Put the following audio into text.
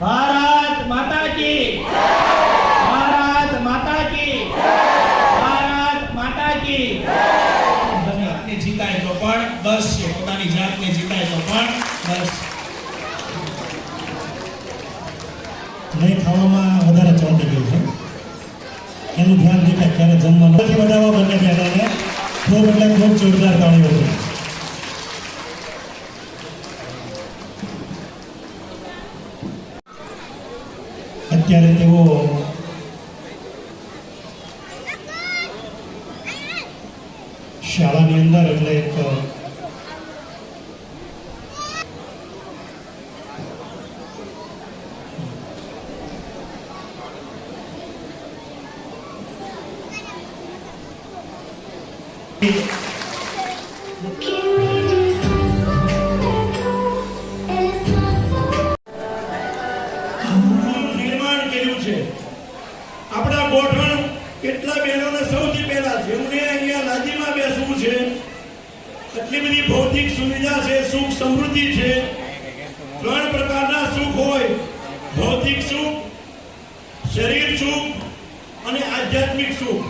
ભારત માતા કી ભારત માતા કી ભારત માતા કી જાતને જીતાય તો પણ બસ છે. પોતાની જાતને જીતાય તો પણ બસ નહીં ખાવામાં વધારે ચોંટી ગયું છે. એનું ધ્યાન દેખાય ક્યારે જમવાનું. નથી વધારવા બંને પહેલાને ખૂબ એટલે ખૂબ જોરદાર તાળીઓ છે. chiarete voi. Scialami andare a letto. Thank કર્યું છે. આપણા ગોઠવણ કેટલા બહેનોને સૌથી પહેલા જેમને અહીંયા લાદીમાં બેસવું છે આટલી બધી ભૌતિક સુવિધા છે, સુખ સમૃદ્ધિ છે. ત્રણ પ્રકારના સુખ હોય, ભૌતિક સુખ, શરીર સુખ અને આધ્યાત્મિક સુખ.